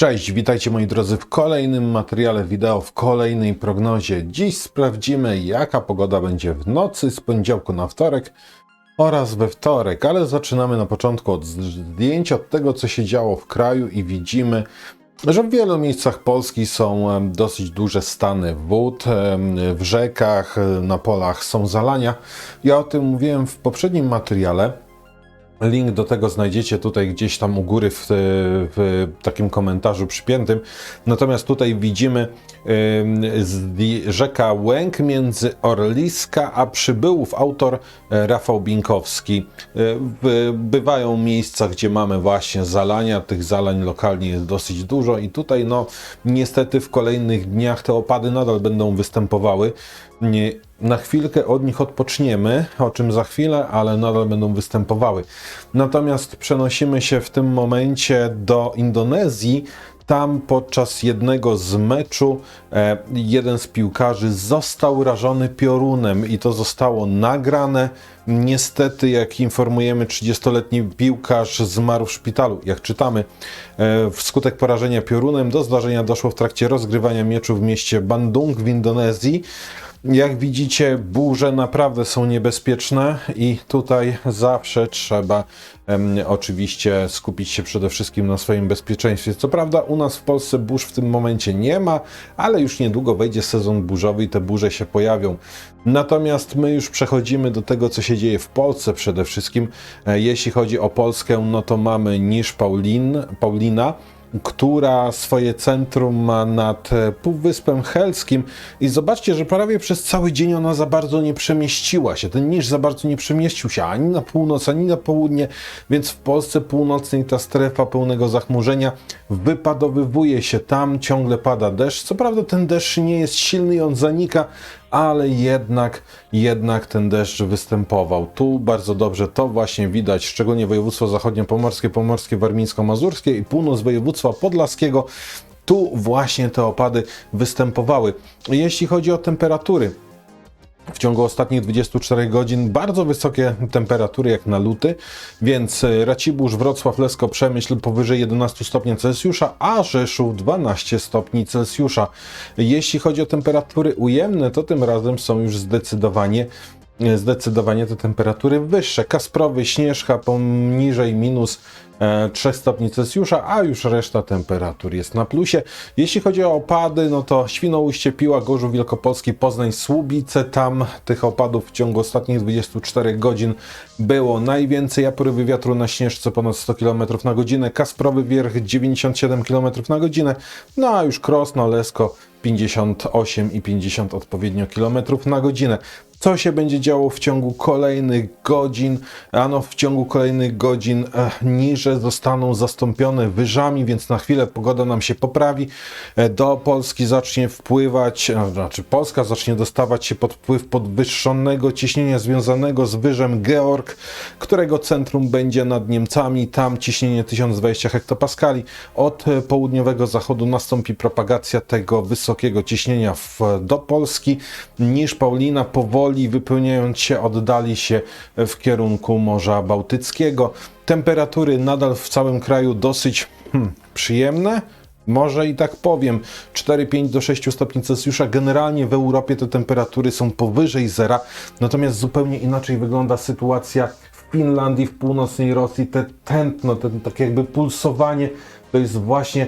Cześć, witajcie moi drodzy w kolejnym materiale wideo, w kolejnej prognozie. Dziś sprawdzimy jaka pogoda będzie w nocy z poniedziałku na wtorek oraz we wtorek, ale zaczynamy na początku od zdjęcia od tego co się działo w kraju i widzimy, że w wielu miejscach Polski są dosyć duże stany wód, w rzekach, na polach są zalania. Ja o tym mówiłem w poprzednim materiale. Link do tego znajdziecie tutaj gdzieś tam u góry w, w takim komentarzu przypiętym. Natomiast tutaj widzimy zdj- rzeka Łęk między Orliska a Przybyłów. Autor e, Rafał Binkowski. W- Bywają miejsca, gdzie mamy właśnie zalania. Tych zalań lokalnie jest dosyć dużo i tutaj no niestety w kolejnych dniach te opady nadal będą występowały. Nie, na chwilkę od nich odpoczniemy, o czym za chwilę, ale nadal będą występowały. Natomiast przenosimy się w tym momencie do Indonezji. Tam podczas jednego z meczu e, jeden z piłkarzy został rażony piorunem i to zostało nagrane. Niestety, jak informujemy, 30-letni piłkarz zmarł w szpitalu. Jak czytamy, e, wskutek porażenia piorunem do zdarzenia doszło w trakcie rozgrywania meczu w mieście Bandung w Indonezji. Jak widzicie, burze naprawdę są niebezpieczne i tutaj zawsze trzeba em, oczywiście skupić się przede wszystkim na swoim bezpieczeństwie. Co prawda u nas w Polsce burz w tym momencie nie ma, ale już niedługo wejdzie sezon burzowy i te burze się pojawią. Natomiast my już przechodzimy do tego, co się dzieje w Polsce przede wszystkim. E, Jeśli chodzi o Polskę, no to mamy niż Paulin, Paulina, która swoje centrum ma nad e, Półwyspem Helskim i zobaczcie, że prawie przez cały dzień ona za bardzo nie przemieściła się. Ten niż za bardzo nie przemieścił się ani na północ, ani na południe, więc w Polsce północnej ta strefa pełnego zachmurzenia wypadowywuje się. Tam ciągle pada deszcz. Co prawda ten deszcz nie jest silny i on zanika, ale jednak, jednak ten deszcz występował. Tu bardzo dobrze to właśnie widać, szczególnie województwo zachodnio-pomorskie, pomorskie, warmińsko-mazurskie i północ województwa podlaskiego. Tu właśnie te opady występowały. Jeśli chodzi o temperatury, w ciągu ostatnich 24 godzin bardzo wysokie temperatury jak na luty, więc e, Racibórz, Wrocław, Lesko, Przemyśl powyżej 11 stopni Celsjusza, a Rzeszów 12 stopni Celsjusza. Jeśli chodzi o temperatury ujemne, to tym razem są już zdecydowanie zdecydowanie te temperatury wyższe. Kasprowy, Śnieżka poniżej minus e, 3 stopni Celsjusza, a już reszta temperatur jest na plusie. Jeśli chodzi o opady, no to Świnoujście, Piła, Gorzów Wielkopolski, Poznań, Słubice, tam tych opadów w ciągu ostatnich 24 godzin było najwięcej, a wiatru na Śnieżce ponad 100 km na godzinę, Kasprowy Wierch 97 km na godzinę, no a już Krosno, Lesko 58 i 50 odpowiednio kilometrów na godzinę. Co się będzie działo w ciągu kolejnych godzin? Ano, w ciągu kolejnych godzin e, niże zostaną zastąpione wyżami, więc na chwilę pogoda nam się poprawi. E, do Polski zacznie wpływać, e, znaczy Polska zacznie dostawać się pod wpływ podwyższonego ciśnienia związanego z wyżem Georg, którego centrum będzie nad Niemcami. Tam ciśnienie 1020 hektopaskali. Od południowego zachodu nastąpi propagacja tego wysokiego ciśnienia w, do Polski. Niż Paulina powoli wypełniając się oddali się w kierunku Morza Bałtyckiego. Temperatury nadal w całym kraju dosyć hmm, przyjemne. Może i tak powiem, 4-5 do 6 stopni Celsjusza. Generalnie w Europie te temperatury są powyżej zera, natomiast zupełnie inaczej wygląda sytuacja w Finlandii, w północnej Rosji. Te tętno, ten tak jakby pulsowanie, to jest właśnie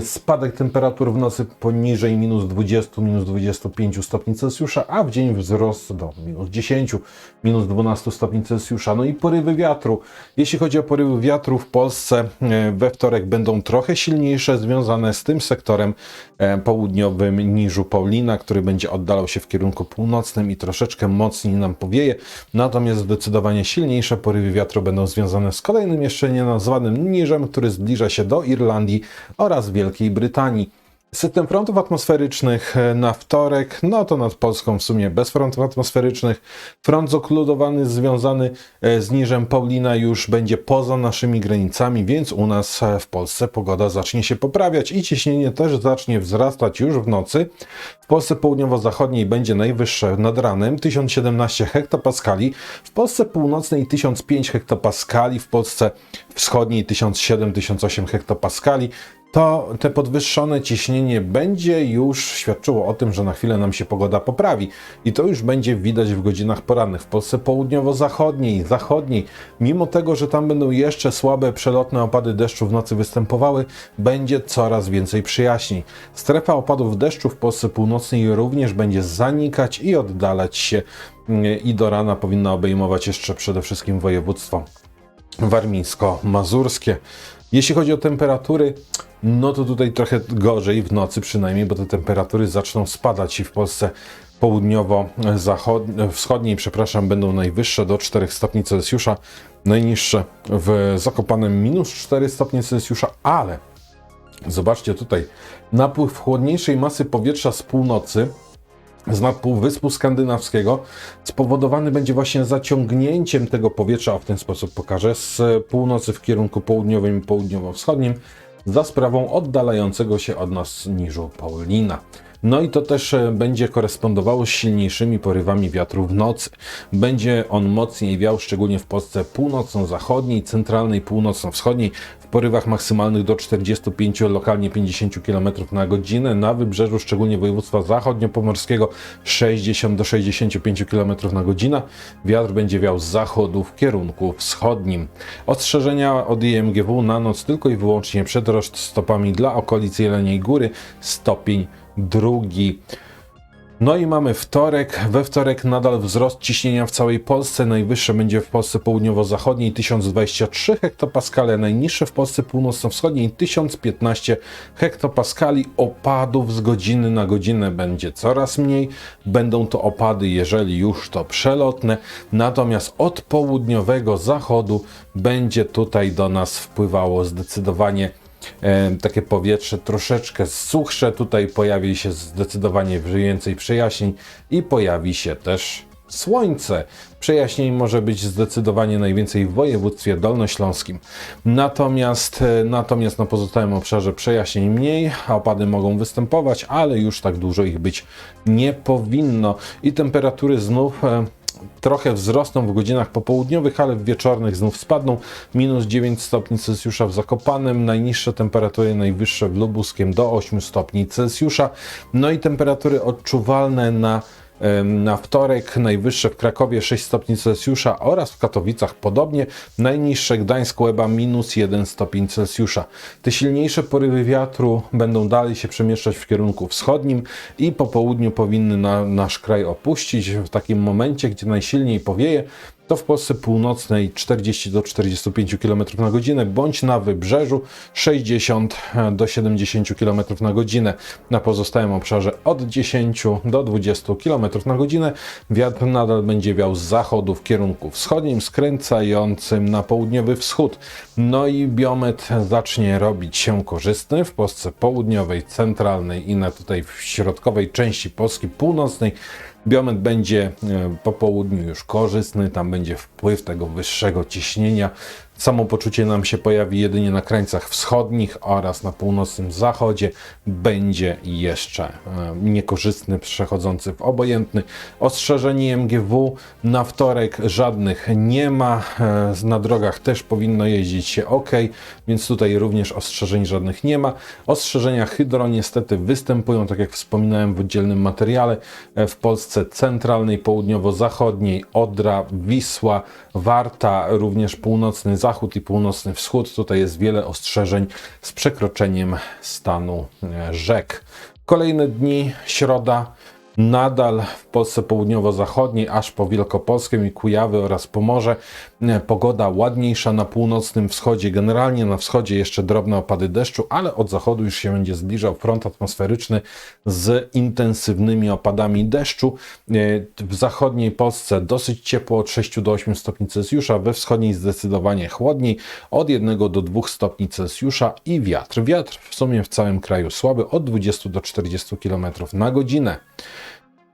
spadek temperatur w nocy poniżej minus 20, minus 25 stopni Celsjusza, a w dzień wzrost do minus 10, minus 12 stopni Celsjusza. No i porywy wiatru. Jeśli chodzi o porywy wiatru w Polsce, e, we wtorek będą trochę silniejsze, związane z tym sektorem e, południowym niżu Paulina, który będzie oddalał się w kierunku północnym i troszeczkę mocniej nam powieje. Natomiast zdecydowanie silniejsze porywy wiatru będą związane z kolejnym jeszcze nienazwanym niżem, który zbliża się do Irlandii oraz Wielkiej Brytanii. System frontów atmosferycznych e, na wtorek, no to nad Polską w sumie bez frontów atmosferycznych. Front okludowany związany e, z niżem Paulina już będzie poza naszymi granicami, więc u nas e, w Polsce pogoda zacznie się poprawiać i ciśnienie też zacznie wzrastać już w nocy. W Polsce południowo-zachodniej będzie najwyższe nad ranem 1017 hektopaskali, w Polsce północnej 1005 hektopaskali, w Polsce wschodniej 1007-1008 hektopaskali. To te podwyższone ciśnienie będzie już świadczyło o tym, że na chwilę nam się pogoda poprawi. I to już będzie widać w godzinach porannych w Polsce południowo-zachodniej, zachodniej. Mimo tego, że tam będą jeszcze słabe przelotne opady deszczu w nocy występowały, będzie coraz więcej przyjaźni. Strefa opadów deszczu w Polsce północnej również będzie zanikać i oddalać się i do rana powinna obejmować jeszcze przede wszystkim województwo warmińsko-mazurskie. Jeśli chodzi o temperatury, no to tutaj trochę gorzej w nocy przynajmniej, bo te temperatury zaczną spadać i w Polsce południowo-wschodniej, przepraszam, będą najwyższe do 4 stopni Celsjusza, najniższe w Zakopanem minus 4 stopnie Celsjusza, ale zobaczcie tutaj, napływ chłodniejszej masy powietrza z północy z nad Półwyspu Skandynawskiego spowodowany będzie właśnie zaciągnięciem tego powietrza, a w ten sposób pokażę, z północy w kierunku południowym i południowo-wschodnim za sprawą oddalającego się od nas niżu Paulina. No i to też e, będzie korespondowało z silniejszymi porywami wiatru w nocy. Będzie on mocniej wiał, szczególnie w Polsce północno-zachodniej, centralnej, północno-wschodniej, w porywach maksymalnych do 45, lokalnie 50 km na godzinę. Na wybrzeżu, szczególnie województwa zachodnio-pomorskiego, 60 do 65 km na godzinę. Wiatr będzie wiał z zachodu w kierunku wschodnim. Ostrzeżenia od IMGW na noc tylko i wyłącznie przed stopami dla okolic Jeleniej Góry, stopień drugi. No i mamy wtorek. We wtorek nadal wzrost ciśnienia w całej Polsce. Najwyższe będzie w Polsce południowo-zachodniej 1023 hektopaskale, najniższe w Polsce północno-wschodniej 1015 hektopaskali. Opadów z godziny na godzinę będzie coraz mniej. Będą to opady, jeżeli już to przelotne. Natomiast od południowego zachodu będzie tutaj do nas wpływało zdecydowanie takie powietrze troszeczkę suchsze. Tutaj pojawi się zdecydowanie więcej przejaśnień i pojawi się też słońce. Przejaśnień może być zdecydowanie najwięcej w województwie dolnośląskim. Natomiast, e, natomiast na pozostałym obszarze przejaśnień mniej, opady mogą występować, ale już tak dużo ich być nie powinno. I temperatury znów e, trochę wzrosną w godzinach popołudniowych, ale w wieczornych znów spadną. Minus 9 stopni Celsjusza w Zakopanem, najniższe temperatury, najwyższe w Lubuskiem do 8 stopni Celsjusza. No i temperatury odczuwalne na na wtorek najwyższe w Krakowie 6 stopni Celsjusza oraz w Katowicach podobnie. Najniższe Gdańsk Łeba minus 1 stopień Celsjusza. Te silniejsze porywy wiatru będą dalej się przemieszczać w kierunku wschodnim i po południu powinny na, nasz kraj opuścić w takim momencie, gdzie najsilniej powieje to w Polsce północnej 40 do 45 km na godzinę, bądź na wybrzeżu 60 do 70 km na godzinę. Na pozostałym obszarze od 10 do 20 km na godzinę. Wiatr nadal będzie wiał z zachodu w kierunku wschodnim, skręcającym na południowy wschód. No i biometr zacznie robić się korzystny w Polsce południowej, centralnej i na tutaj w środkowej części Polski północnej Biometr będzie e, po południu już korzystny, tam będzie wpływ tego wyższego ciśnienia Samopoczucie nam się pojawi jedynie na krańcach wschodnich oraz na północnym zachodzie. Będzie jeszcze e, niekorzystny, przechodzący w obojętny. Ostrzeżenie MGW na wtorek żadnych nie ma. E, na drogach też powinno jeździć się ok, więc tutaj również ostrzeżeń żadnych nie ma. Ostrzeżenia hydro niestety występują, tak jak wspominałem w oddzielnym materiale, e, w Polsce centralnej, południowo-zachodniej, Odra, Wisła, Warta, również północny zachód i północny wschód. Tutaj jest wiele ostrzeżeń z przekroczeniem stanu e, rzek. Kolejne dni, środa, nadal w Polsce południowo-zachodniej, aż po Wielkopolskę i Kujawy oraz Pomorze. E, pogoda ładniejsza na północnym wschodzie, generalnie na wschodzie jeszcze drobne opady deszczu, ale od zachodu już się będzie zbliżał front atmosferyczny z intensywnymi opadami deszczu. E, w zachodniej Polsce dosyć ciepło od 6 do 8 stopni Celsjusza, we wschodniej zdecydowanie chłodniej od 1 do 2 stopni Celsjusza i wiatr. Wiatr w sumie w całym kraju słaby od 20 do 40 km na godzinę.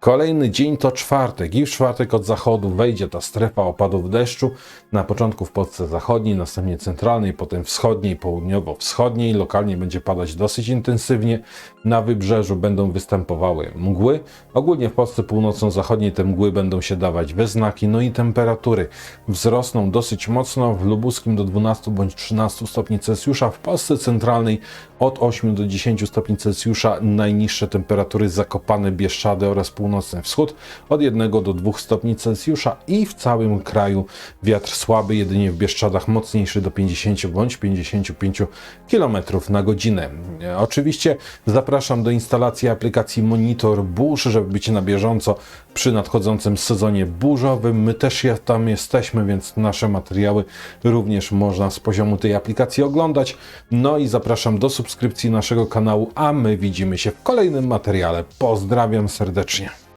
Kolejny dzień to czwartek i w czwartek od zachodu wejdzie ta strefa opadów deszczu. Na początku w Polsce zachodniej, następnie centralnej, potem wschodniej, południowo-wschodniej. Lokalnie będzie padać dosyć intensywnie. Na wybrzeżu będą występowały mgły. Ogólnie w Polsce północno-zachodniej te mgły będą się dawać we znaki. No i temperatury wzrosną dosyć mocno. W Lubuskim do 12 bądź 13 stopni Celsjusza. W Polsce centralnej od 8 do 10 stopni Celsjusza. Najniższe temperatury Zakopane, Bieszczady oraz północny wschód od 1 do 2 stopni Celsjusza i w całym kraju wiatr słaby, jedynie w Bieszczadach mocniejszy do 50 bądź 55 km na godzinę. Oczywiście zapraszam do instalacji aplikacji Monitor Burz, żeby być na bieżąco przy nadchodzącym sezonie burzowym. My też tam jesteśmy, więc nasze materiały również można z poziomu tej aplikacji oglądać. No i zapraszam do subskrypcji naszego kanału, a my widzimy się w kolejnym materiale. Pozdrawiam serdecznie.